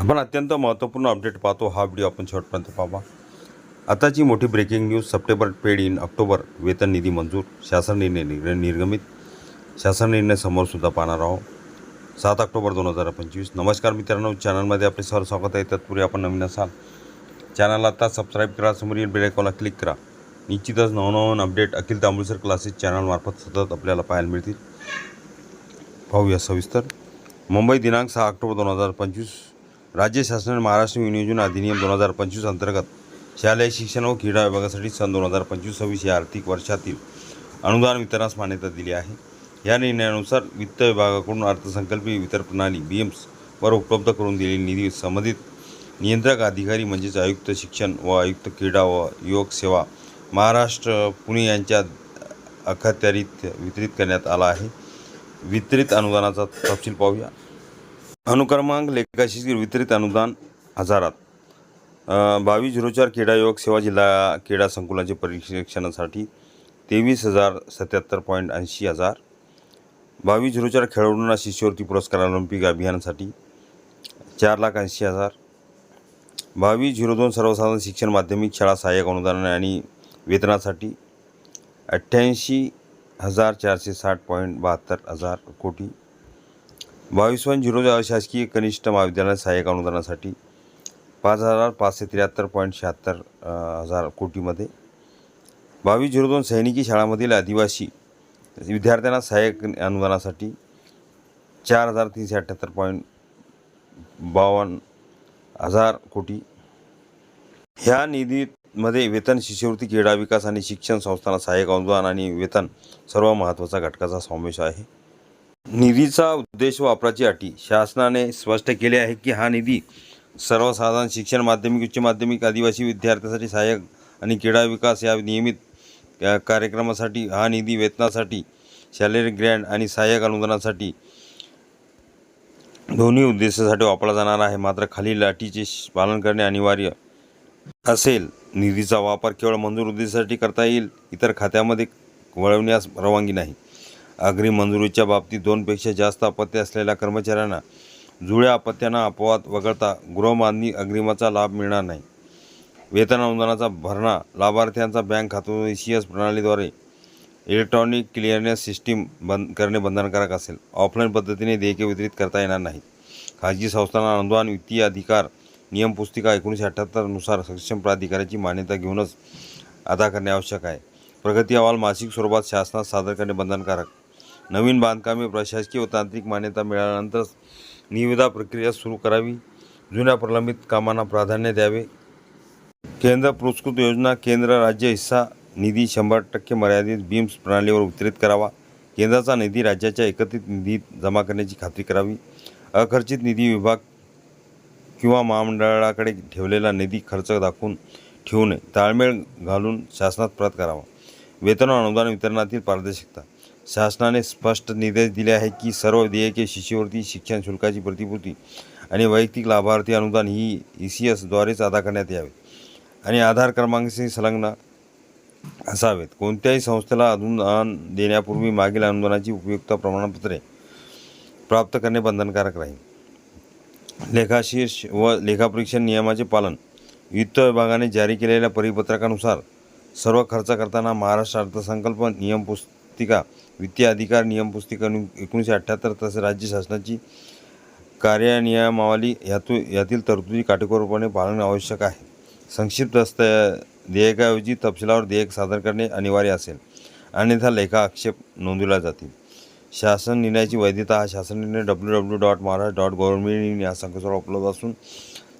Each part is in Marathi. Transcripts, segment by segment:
आपण अत्यंत महत्त्वपूर्ण अपडेट पाहतो. हा व्हिडिओ आपण शेवटपर्यंत पाहा. आताची मोठी breaking news September paid in October वेतन निधी मंजूर शासन निर्णय निर्णय निर्गमित. शासन निर्णय समोरसुद्धा पाहणार आहोत. सात ऑक्टोबर दोन हजार पंचवीस. नमस्कार मित्रांनो चॅनलमध्ये आपले सर स्वागत आहे. तत्पूर्वी आपण नवीन असाल चॅनलला आता सबस्क्राईब करा समोरील बेलायकॉनला क्लिक करा. निश्चितच नवनवन अपडेट अखिल तांबुळसर क्लासेस चॅनलमार्फत सतत आपल्याला पाहायला मिळतील. पाहूया सविस्तर. मुंबई दिनांक सहा ऑक्टोबर दोन हजार पंचवीस. राज्य शासनाने महाराष्ट्र विनियोजन अधिनियम दोन हजार पंचवीस अंतर्गत शालेय शिक्षण व क्रीडा विभागासाठी सन दोन हजार पंचवीस सव्वीस या आर्थिक वर्षातील अनुदान वितरणास मान्यता दिली आहे. या निर्णयानुसार वित्त विभागाकडून अर्थसंकल्पीय वितरण प्रणाली बी एम्सवर उपलब्ध करून दिलेली निधी संबंधित नियंत्रक अधिकारी म्हणजेच आयुक्त शिक्षण व आयुक्त क्रीडा व युवक सेवा महाराष्ट्र पुणे यांच्या अखत्यारीत वितरित करण्यात आला आहे. वितरित अनुदानाचा तपशील पाहूया. अनुक्रमांक लेखाशी वितरित अनुदान हजारात बावीस झिरो चार क्रीडा युवक सेवा जिल्हा क्रीडा संकुलाचे प्रशिक्षणासाठी तेवीस हजार सत्याहत्तर पॉईंट ऐंशी हजार. बावीस झिरो चार खेळाडूंना शिष्यवृत्ती पुरस्कार ऑलिम्पिक अभियानासाठी चार लाख ऐंशी हजार. बावीस झिरो दोन सर्वसाधारण शिक्षण माध्यमिक शाळा सहाय्यक अनुदान आणि वेतनासाठी अठ्ठ्याऐंशी हजार चारशे साठ पॉईंट बहात्तर हजार कोटी. बावीस वन झिरो शासकीय कनिष्ठ महाविद्यालय सहाय्यक अनुदानासाठी पाच हजार पाचशे त्र्याहत्तर पॉईंट शहात्तर हजार कोटीमध्ये. बावीस झिरो दोन सैनिकी शाळांमधील आदिवासी विद्यार्थ्यांना सहाय्यक अनुदानासाठी चार हजार तीनशे अठ्ठ्याहत्तर पॉईंट बावन्न हजार कोटी. ह्या निधीमध्ये वेतन शिष्यवृत्ती क्रीडा विकास आणि शिक्षण संस्थांना सहाय्यक अनुदान आणि वेतन सर्व महत्त्वाचा घटकाचा समावेश आहे. निधीचा उद्देश वापराची अटी. शासनाने स्पष्ट केले आहे की हा निधी सर्वसाधारण शिक्षण माध्यमिक उच्च माध्यमिक आदिवासी विद्यार्थ्यांसाठी सहाय्यक आणि क्रीडा विकास या नियमित कार्यक्रमासाठी हा निधी वेतनासाठी सॅलरी ग्रँड आणि सहाय्यक अनुदानासाठी दोन्ही उद्देशासाठी वापरला जाणार आहे. मात्र खालील अटीचे पालन करणे अनिवार्य असेल. निधीचा वापर केवळ मंजूर उद्देशासाठी करता येईल इतर खात्यामध्ये वळवण्यास परवानगी नाही. अग्रिम मंजुरीच्या बाबतीत दोनपेक्षा जास्त अपत्य असलेल्या कर्मचाऱ्यांना जुळ्या अपत्यांना अपवाद वगळता गृहमान्य अग्रिमाचा लाभ मिळणार नाही. वेतन अनुदानाचा भरणा लाभार्थ्यांचा बँक खातो ई सी एस प्रणालीद्वारे इलेक्ट्रॉनिक क्लिअरनेस सिस्टीम बंद करणे बंधनकारक असेल. ऑफलाईन पद्धतीने देयके वितरित करता येणार नाही खाजगी संस्थांना अनुदान वित्तीय अधिकार नियम पुस्तिका एकोणीसशे अठ्ठ्याहत्तरनुसार सक्षम प्राधिकाराची मान्यता घेऊनच अदा करणे आवश्यक आहे. प्रगती अहवाल मासिक स्वरूपात शासनात सादर करणे बंधनकारक. नवीन बांधकामे प्रशासकीय व तांत्रिक मान्यता मिळाल्यानंतर निविदा प्रक्रिया सुरू करावी. जुन्या प्रलंबित कामांना प्राधान्य द्यावे. केंद्र पुरस्कृत योजना केंद्र राज्य हिस्सा निधी शंभर टक्के मर्यादित बीम्स प्रणालीवर वितरित करावा. केंद्राचा निधी राज्याच्या एकत्रित निधीत जमा करण्याची खात्री करावी. अखर्चित निधी विभाग किंवा महामंडळाकडे ठेवलेला निधी खर्च दाखवून ठेवू नये. ताळमेळ घालून शासनात परत करावा. वेतन अनुदान वितरणातील पारदर्शकता. शासनाने स्पष्ट निर्देश दिले आहे की सर्व देयके शिष्यवृत्ती शिक्षण शुल्काची प्रतिपूर्ती आणि वैयक्तिक लाभार्थी अनुदान ही ई सी एसद्वारेच अदा करण्यात यावे आणि आधार क्रमांकाशी संलग्न असावेत. कोणत्याही संस्थेला अनुदान देण्यापूर्वी मागील अनुदानाची उपयुक्त प्रमाणपत्रे प्राप्त करणे बंधनकारक राहील. लेखाशीर्ष व लेखापरीक्षण नियमाचे पालन वित्त विभागाने जारी केलेल्या परिपत्रकानुसार सर्व खर्च करताना महाराष्ट्र अर्थसंकल्प नियम पुस्तिका वित्तीय अधिकार नियम पुस्तिका एकोणीसशे अठ्ठ्याहत्तर तसेच राज्य शासनाची कार्यनियमावली यातू यातील तरतुदी काटेकोरपणे पालन आवश्यक आहे. संक्षिप्त दस्त देयकाऐवजी तपशिलावर देयक सादर करणे अनिवार्य असेल. अन्यथा लेखा आक्षेप नोंदवला जातील. शासन निर्णयाची वैधता हा शासन निर्णय W W dot Maharashtra dot government या संकेतस्थळावर उपलब्ध असून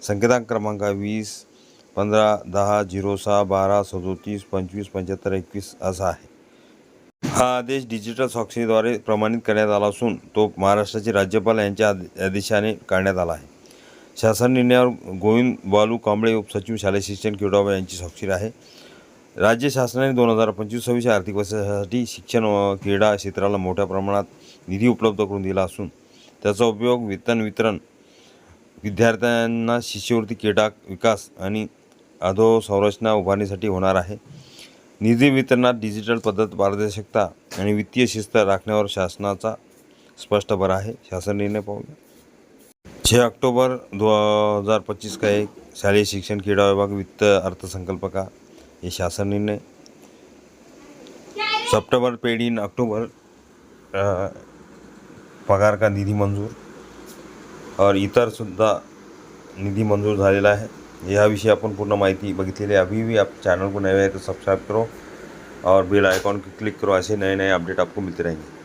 संकेतांक क्रमांक वीस पंधरा दहा झिरो सहा बारा सदोतीस पंचवीस पंच्याहत्तर एकवीस असा आहे. हा आदेश डिजिटल स्वाक्षरीद्वारे प्रमाणित करण्यात आला असून तो महाराष्ट्राचे राज्यपाल यांच्या आदेशाने काढण्यात आला आहे. शासन निर्णयावर गोविंद बालू कांबळे उपसचिव शालेय शिक्षण किडोबा यांची स्वाक्षरी आहे. राज्य शासनाने दोन हजार पंचवीस सव्वीस आर्थिक वर्षासाठी शिक्षण व क्रीडा क्षेत्राला मोठ्या प्रमाणात निधी उपलब्ध करून दिला असून त्याचा उपयोग वेतन वितरण विद्यार्थ्यांना शिष्यवृत्ती क्रीडा विकास आणि अधोसंरचना उभारणीसाठी होणार आहे. निधी वितरणात डिजिटल पद्धत पारदर्शकता आणि वित्तीय शिस्त राखण्यावर शासनाचा स्पष्ट भर आहे. शासन निर्णय पाहूया छः अक्टूबर 2025 का एक शालेय शिक्षण क्रीड़ा विभाग वित्त अर्थसंकल्प का ये शासन निर्णय. सप्टेंबर पेड इन अक्टूबर पगार का निधी मंजूर? और इतर सुद्धा निधी मंजूर झालेला आहे. याविषयी आपण पूर्ण माहिती बघितलेली आहे. अभी भी आप चैनल को नए हैं तो सब्सक्राइब करो और बेल आइकॉन को क्लिक करो. ऐसे नए नए अपडेट आपको मिलते रहेंगे.